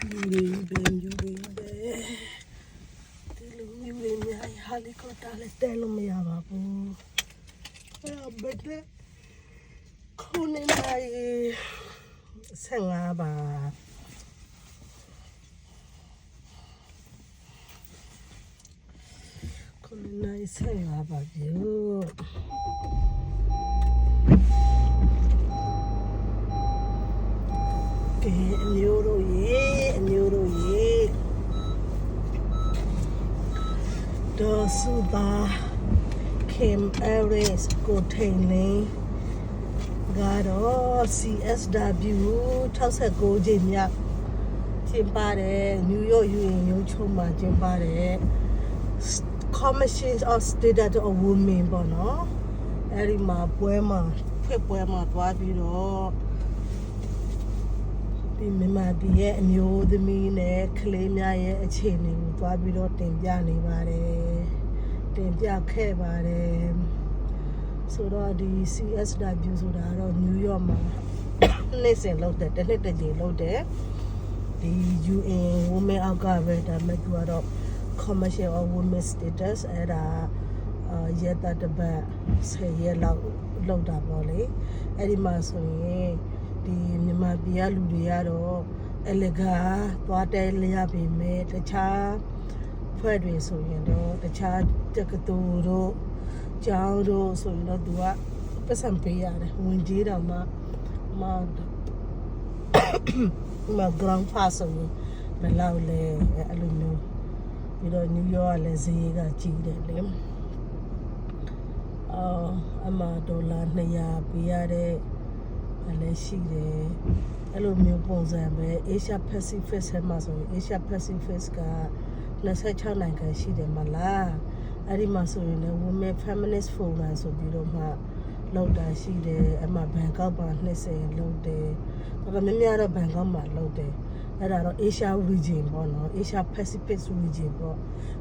ယူရင်းပဲယူရင်းပဲဒီလိုယူရင်းများဟာလီကော်တာလည်းတဲလို့မရပါဘူးအဲ့တော့ဘက်တဲ့ခုနေနိုင်ဆက်ငါပါခုနေနိုင်ဆက်ငါပါပြူကဲအမျိုးတို့ရေအမျိုးတို့ရေ ဒေါ်စုပါခင်အဲရစ်ကိုထိန်လင်းကတော့ CSW 69ချိန်မြောက်ကျင်းပါတယ်နယူးယောက် UN ရုံးချုပ်မှာကျင်းပါတယ် Commission of State of Women ပေါ့နော်အဲ့ဒီမှာပွဲမှာဖွင့်ပွဲမှာတွားပြီးတော့ ဒီမြန်မာပြည်ရဲ့အမျိုးသမီးနဲ့ကလေးများရဲ့အခြေအနေကိုသွားပြီးတော့တင်ပြနေပါတယ်တင်ပြခဲ့ပါတယ်ဆိုတော့ဒီ CSW ဆိုတာတော့နယူးယောက်မှာနေ့စဉ်လုပ်တယ်တစ်နှစ်တစ်ကြိမ်လုပ်တယ်ဒီ UN Women အောက်ကပဲဒါမဲ့သူကတော့ Commercial of Women Status အဲ့ဒါအာရက်တာတစ်ပတ်10ရက်လောက်လုပ်တာပေါ့လေအဲ့ဒီမှာဆိုရင် ဒီမြန်မာပြည်ကလူတွေကတော့အလကားသွားတဲလျပေမဲ့တခြားဖွဲ့တွေဆိုရင်တော့တခြားတက္ကသိုလ်တို့ကျောင်းတို့ဆိုရင်တော့သူကပတ်စံပေးရတယ်ဝင်ကြီးတော့မှမမ ground pass ဆိုရင်ဘယ်လောက်လဲအဲ့လိုမျိုးပြီးတော့နယူးယောက်ကလည်းဈေးကကြီးတယ်လေအော်အမဒေါ်လာ200ပေးရတဲ့အဲ့ လည်းရှိတယ်အဲ့လိုမျိုးပုံစံပဲ Asia Pacific ဆဲမှာဆိုရင် Asia Pacific က26နိုင်ငံရှိတယ်မလားအဲ့ဒီမှာဆိုရင်လည်း Women Feminist Forum ဆိုပြီးတော့မှလောက်တာရှိတယ်အမှဘန်ကောက်မှာ20လောက်တယ်ဒါပေမဲ့များတော့ဘန်ကောက်မှာလောက်တယ်အဲ့ဒါတော့ Asia region ပေါ့နော် Asia Pacific region ပေါ့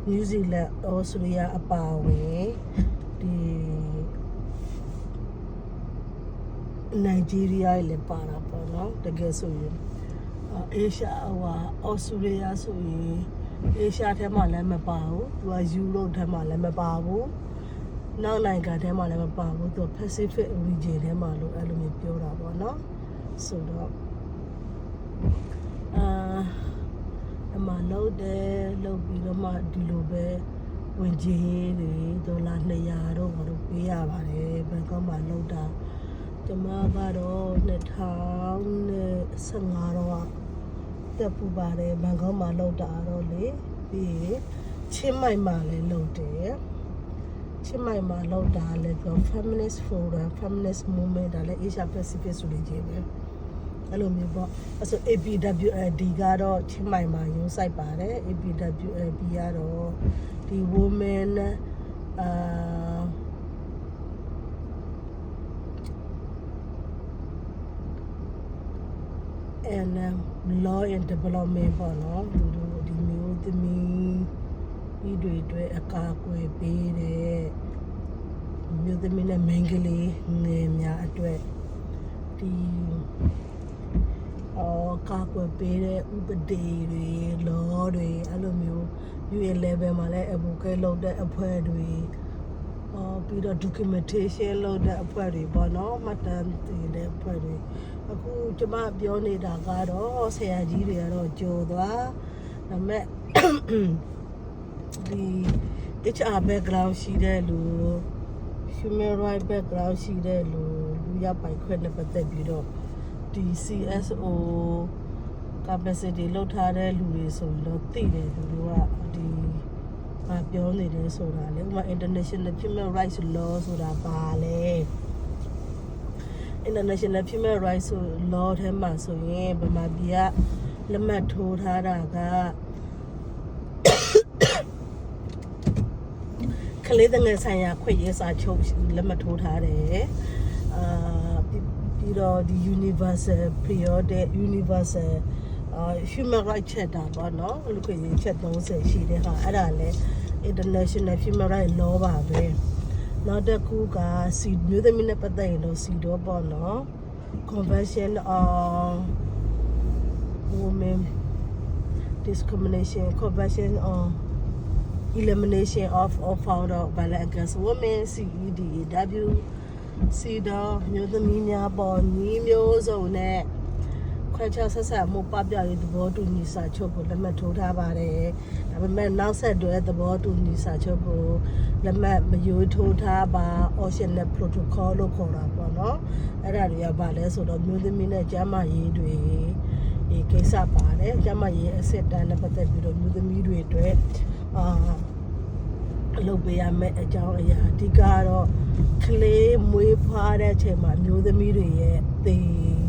New Zealand Australia အပါအဝင်ဒီ နိုင်ဂျီးရီးယားလည်းပါတာပေါ့နော်တကယ်ဆိုရင်အေရှာဟိုအော်စတြေးလျဆိုရင်အေရှာထဲမှာလည်းမပါဘူးသူကယူရိုထဲမှာလည်းမပါဘူးနောက်နိုင်ငံထဲမှာလည်းမပါဘူးသူ Pacific region ထဲမှာလို့အဲ့လိုမျိုးပြောတာပေါ့နော်ဆိုတော့အာအမလောက်တယ်လောက်ပြီးတော့မှဒီလိုပဲဝင်ကြီးတွေဒေါ်လာ200တော့ဘာလို့ပေးရပါတယ်ဘန်ကောက်မှာလောက်တာ ကျမကတော့2015တော့တက်ပူပါတယ်ဘန်ကောက်မှာလောက်တာတော့လေပြီးရင်ချင်းမိုင်မှာလည်းလောက်တယ်ချင်းမိုင်မှာလောက်တာလည်းဆို feminist forum feminist movement ဒါလည်း Asia Pacific ဆိုလို့ကြီးပဲအဲ့လိုမျိုးပေါ့အဲ့ဆို APWLD ကတော့ချင်းမိုင်မှာရုံးဆိုင်ပါတယ် APWLD ကတော့ဒီ women အာ and um, law and development ပေါ့နော်သူတို့ဒီမျိုးသမီးဤတွေအတွက်အကာအကွယ်ပေးတဲ့မျိုးသမီးနဲ့မိန်းကလေးငယ်များအတွက်ဒီအော်ကာကွယ်ပေးတဲ့ဥပဒေတွေ law တွေအဲ့လိုမျိုး UN level မှာလည်း advocate လုပ်တဲ့အဖွဲ့တွေ အော်ပြီးတော့ documentation လုပ်တဲ့အဖွဲ့တွေပေါ့နော်မှတ်တမ်းတင်တဲ့အဖွဲ့တွေအခုကျမပြောနေတာကတော့ဆရာကြီးတွေကတော့ကြော်သွားဒါပေမဲ့ဒီ HR background ရှိတဲ့လူ human right background ရှိတဲ့လူလူရပိုင်ခွင့်နဲ့ပတ်သက်ပြီးတော့ဒီ CSO capacity လောက်ထားတဲ့လူတွေဆိုရင်တော့သိတယ်သူတို့ကဒီ မပြောနေတယ်ဆိုတာလေဥပမာ international human rights law ဆိုတာပါလေ international human rights ဆို law ထဲမှာဆိုရင်ဗမာပြည်ကလက်မှတ်ထိုးထားတာကကလေးတငယ်ဆိုင်ရာခွင့်ရေးစာချုပ်လက်မှတ်ထိုးထားတယ်အာပြီးပြီးတော့ဒီ universal periodic universal အာ human rights charter ပေါ့နော်လူခွင့်ရေးချက်30ရှိတဲ့ဟာအဲ့ဒါလည်း international human rights law ပါပဲနောက်တစ်ခုကစီမျိုးသမီးနဲ့ပတ်သက်ရင်တော့စီတော့ပေါ့နော် convention on women discrimination convention on elimination of all form of violence against women CEDAW စီတော့မျိုးသမီးများပေါ်ညီမျိုးစုံနဲ့ ခွဲခြားဆက်ဆံမှုပပရေးသဘောတူညီစာချုပ်ကိုလက်မှတ်ထိုးထားပါတယ်။ဒါပေမဲ့နောက်ဆက်တွဲသဘောတူညီစာချုပ်ကိုလက်မှတ်မယိုထိုးထားပါ optional protocol လို့ခေါ်တာပေါ့နော်။အဲ့ဒါတွေကဘာလဲဆိုတော့မျိုးသမီးနဲ့ကျန်းမာရေးတွေဒီကိစ္စပါတယ်။ကျန်းမာရေးအစစ်တမ်းနဲ့ပတ်သက်ပြီးတော့မျိုးသမီးတွေအတွက်အာလုပ်ပေးရမယ့်အကြောင်းအရာအဓိကကတော့ကလေးမွေးဖွားတဲ့အချိန်မှာမျိုးသမီးတွေရဲ့သေဒီ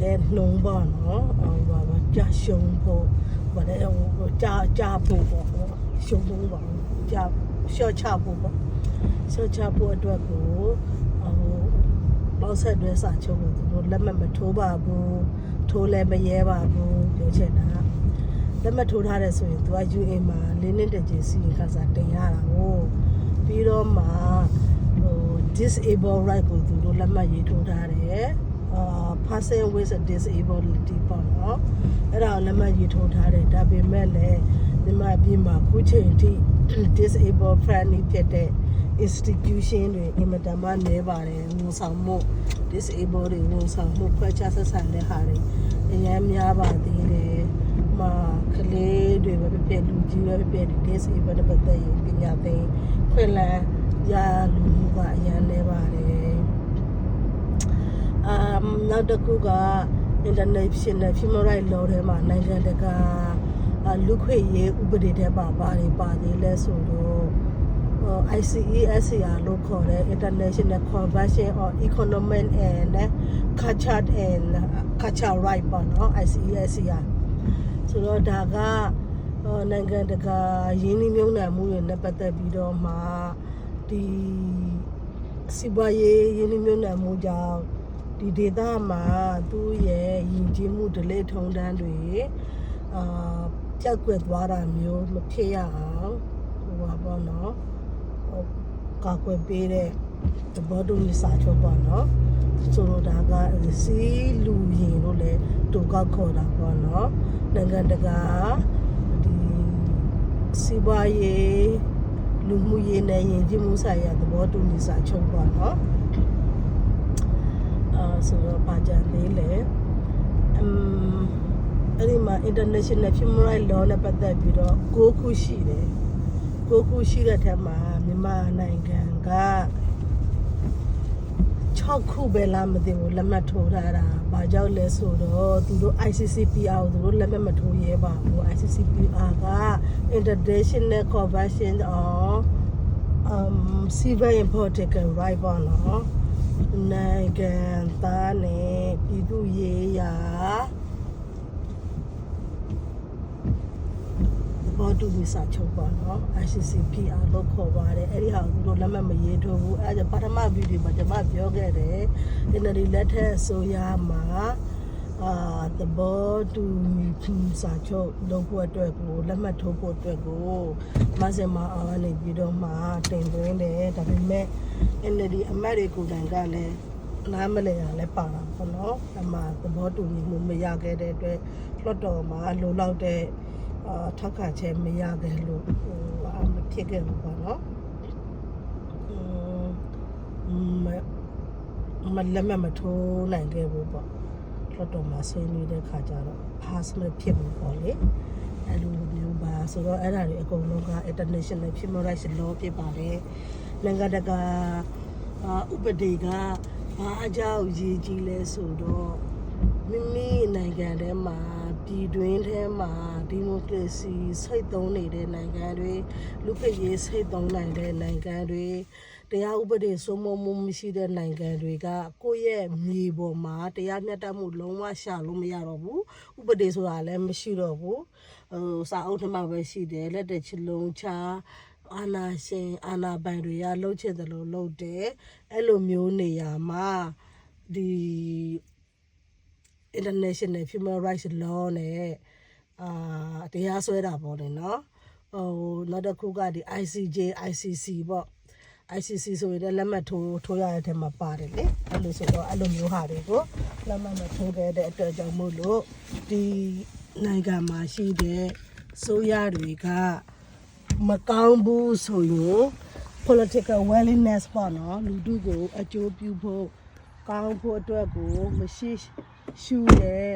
တဲ့နှုံပါနော်အော်ဘာဘာကြာရှုံဖို့ဘာလဲဟိုကြာကြာဖို့ပေါ့ရှုံဖို့ပါကြာရှော့ချဖို့ပေါ့ရှော့ချဖို့အတွက်ကိုဟိုလောက်ဆက်တွဲစာချုပ်ကိုသူတို့လက်မှတ်မထိုးပါဘူးထိုးလည်းမရဲပါဘူးပြောချင်တာလက်မှတ်ထိုးထားတယ်ဆိုရင် तू က UA မှာလေးနှစ်တကြည်စီရင်ခါစားတင်ရတာကိုပြီးတော့မှဟို disable right ကိုသူတို့လက်မှတ်ရေးထိုးထားတယ်အာ person with a disability ပေါ့နော်အဲ့ဒါကိုလက်မှတ်ရေးထိုးထားတယ်ဒါပေမဲ့လည်းဒီမှာပြည်မှာခုချိန်ထိ disable friendly ဖြစ်တဲ့ institution တွေအင်မတန်မှနည်းပါတယ်ဝန်ဆောင်မှု disable တွေဝန်ဆောင်မှုခွဲခြားဆက်ဆံတဲ့ဟာတွေအများများပါသေးတယ်။မှာကလေးတွေပဲဖြစ်ဖြစ်လူကြီးပဲဖြစ်ဖြစ်ဒီ disable တွေပတ်သက်ရင်ပညာသင်ခွင့်လန်းရလူမှုကအများနည်းပါတယ်။ um နောက်တစ်ခုက international human rights law ထဲမှာနိုင်ငံတကာအာလူခွင့်ရေးဥပဒေထဲမှာပါတယ်ပါသေးလဲဆိုတော့ဟို ICESCR လို့ခေါ်တဲ့ International Convention on Economic and Culture and Culture Right ပေါ့နော် ICESCR ဆိုတော့ဒါကဟိုနိုင်ငံတကာရင်းနှီးမြှုပ်နှံမှုတွေနဲ့ပတ်သက်ပြီးတော့မှဒီစီးပွားရေးရင်းနှီးမြှုပ်နှံမှုကြောင့် ဒီဒေသမှာသူ့ရဲ့ယဉ်ကျေးမှုဒလိထုံတန်းတွေအာကြောက်ကွက်သွားတာမျိုးမဖြစ်ရအောင်ဟိုပါပေါ့နော်ဟိုကာကွယ်ပေးတဲ့သဘောတူညီစာချုပ်ပေါ့နော်ဆိုတော့ဒါကစီလူရင်လို့လည်းတူကောက်ခေါ်တာပေါ့နော်နိုင်ငံတကာဒီစီးပွားရေးလူမှုရေးနဲ့ယဉ်ကျေးမှုဆိုင်ရာသဘောတူညီစာချုပ်ပေါ့နော် အာဆိုတော့ပါကြသေးလေအမ်အဲ့ဒီမှာ international human rights law နဲ့ပတ်သက်ပြီးတော့9ခုရှိတယ်ကိုခုရှိတဲ့ထက်မှာမြန်မာနိုင်ငံက6ခုပဲလားမသိဘူးလက်မှတ်ထိုးထားတာ။ဘာကြောင့်လဲဆိုတော့သူတို့ ICCPR ကိုသူတို့လက်မှတ်မထိုးရဲပါဘူး။ ICCPR က International Convention on um Civil and Political Rights ပေါ့နော်။ နိုင်ငံသားနဲ့ပြည်သူရေးရာဘောတူဝီစာချုပ်ပါနော် ICCPR လို့ခေါ်ပါတယ်အဲ့ဒီဟာကိုသူတို့လက်မှတ်မရေးထိုးဘူးအဲ့ဒါပထမဗီဒီယိုမှာကျွန်မပြောခဲ့တယ်အင်နဒီလက်ထက်အစိုးရမှာ အာသဘောတူညီစာချုပ်လုပ်ဖို့အတွက်ကိုလက်မှတ်ထိုးဖို့အတွက်ကိုမဆင်မအောင်နေပြီးတော့မှတင်သွင်းတယ်ဒါပေမဲ့ NLD အမတ်တွေကိုယ်တိုင်ကလည်းနားမလည်ရလဲပါတာပေါ့နော်အမှသဘောတူညီမှုမရခဲ့တဲ့အတွက်လွှတ်တော်မှာလိုလောက်တဲ့အာထောက်ခံချက်မရခဲ့လို့ဟိုအာမဖြစ်ခဲ့ဘူးပေါ့နော်အင်းမမလက်မမထိုးနိုင်ခဲ့ဘူးပေါ့ လွတ်တော်မှာဆွေးနွေးတဲ့ခါကျတော့ pass မဖြစ်ဘူးပေါ့လေအဲ့လိုမျိုးပါဆိုတော့အဲ့ဒါတွေအကုန်လုံးက international human rights law ဖြစ်ပါတယ်နိုင်ငံတကာအာဥပဒေကဘာအကြောင်းရည်ကြီးလဲဆိုတော့မိမိနိုင်ငံထဲမှာပြည်တွင်းထဲမှာဒီမိုကရေစီစိတ်သုံးနေတဲ့နိုင်ငံတွေလူ့ခွင့်ရေးစိတ်သုံးနိုင်တဲ့နိုင်ငံတွေ တရားဥပဒေစိုးမိုးမှုမရှိတဲ့နိုင်ငံတွေကကိုယ့်ရဲ့မြေပေါ်မှာတရားမျှတမှုလုံးဝရှာလို့မရတော့ဘူးဥပဒေဆိုတာလည်းမရှိတော့ဘူးဟိုစာအုပ်ထဲမှာပဲရှိတယ်လက်တချလုံးချအာနာရှင်အာနာပိုင်တွေကလှုပ်ချင်တယ်လို့လှုပ်တယ်အဲ့လိုမျိုးနေရာမှာဒီ international human rights law နဲ့အာတရားစွဲတာပေါ့လေနော်ဟိုနောက်တစ်ခုကဒီ ICJ ICC ပေါ့ ICC ဆိုရင်လည်းလက်မှတ်ထိုးထိုးရတဲ့ထဲမှာပါတယ်လေအဲ့လိုဆိုတော့အဲ့လိုမျိုးဟာတွေကိုလက်မှတ်မထိုးခဲ့တဲ့အတွက်ကြောင့်မို့လို့ဒီနိုင်ငံမှာရှိတဲ့ဆိုရတွေကမကောင်းဘူးဆိုရင် political willingness ပေါ့နော်လူထုကိုအကျိုးပြုဖို့ကောင်းဖို့အတွက်ကိုမရှိရှုတဲ့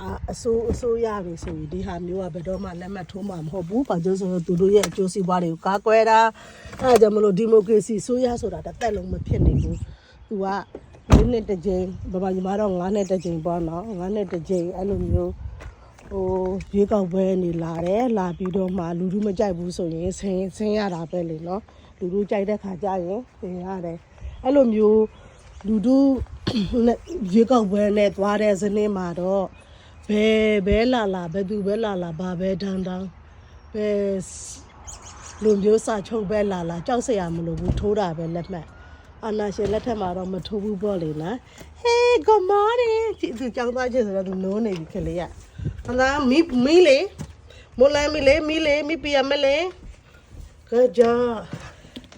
အာအစိုးအစိုးရတွေဆိုရင်ဒီဟာမျိုးကဘယ်တော့မှလက်မှတ်ထိုးမှာမဟုတ်ဘူး။ဘာလို့လဲဆိုတော့သူတို့ရဲ့အကျိုးစီးပွားတွေကိုကာကွယ်တာအဲဒါကြောင့်မလို့ဒီမိုကရေစီဆိုရဆိုတာတစ်သက်လုံးမဖြစ်နိုင်ဘူး။ तू က၄နှစ်တစ်ကြိမ်ဗမာညီမတော့9နှစ်တစ်ကြိမ်ပေါ့နော်9နှစ်တစ်ကြိမ်အဲ့လိုမျိုးဟိုရွေးကောက်ပွဲနေလာတယ်လာပြီးတော့မှလူလူမကြိုက်ဘူးဆိုရင်ဆင်းဆင်းရတာပဲလေနော်လူလူကြိုက်တဲ့ခါကျရင်ဆင်းရတယ်အဲ့လိုမျိုးလူလူနဲ့ရွေးကောက်ပွဲနဲ့သွားတဲ့ဇနီးမှာတော့ ဘယ်ဘဲလာလာဘယ်သူပဲလာလာဘာပဲတန်းတန်းဘယ်လူမျိုးစာချုပ်ပဲလာလာကြောက်စရာမလိုဘူးထိုးတာပဲလက်မှတ်အာနာရှင်လက်ထက်မှာတော့မထိုးဘူးပေါ့လေနော် Hey good morning ဒီသူကြောင်းသွားချင်ဆိုတော့သူနိုးနေပြီခလေးရဟလာမီမီလေမလာမီလေမီလေမီပြရမလေကြ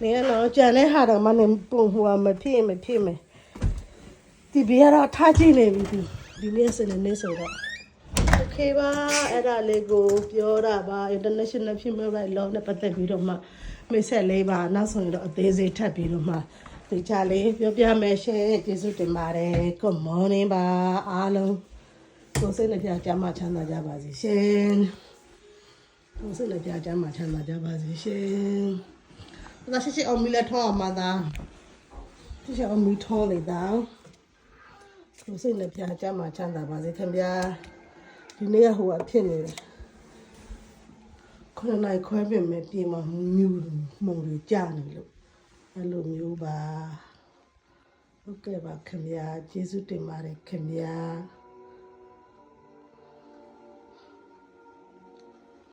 နေရတော့ကြံတဲ့ဟာတော့မနေပုံဟိုမဖြစ်မဖြစ်မယ်ဒီဘီကတော့ထားကြည့်နေပြီဒီဒီနေ့စနေနေ့ဆိုတော့ okay ပါအဲ့ဒါလေးကိုပြောတာပါ international human rights law နဲ့ပတ်သက်ပြီးတော့မှမိတ်ဆက်လေးပါနောက်ဆုံးတော့အသေးစိတ်ထပ်ပြီးတော့မှဒီချလေးပြောပြမယ်ရှင်ကျေးဇူးတင်ပါတယ် good morning ပါအားလုံးကိုစိတ်နှပြကြမ်းမှချမ်းသာကြပါစေရှင်ကိုစိတ်နှပြကြမ်းမှချမ်းသာကြပါစေရှင်ဒါရှိရှိအောင်မီလက်ထောင်းအောင်မသားရှိရှိအောင်မီထောင်းလေသားကိုစိတ်နှပြကြမ်းမှချမ်းသာပါစေခင်ဗျာ ဒီနေ့ကဟိုအဖြစ်နေတယ်ခဏနိုင်ခွဲပြင်မဲ့ပြင်မှာမြူမှုံတွေကြာနေလို့အဲ့လိုမျိုးပါဟုတ်ကဲ့ပါခင်ဗျာကျေးဇူးတင်ပါတယ်ခင်ဗျာ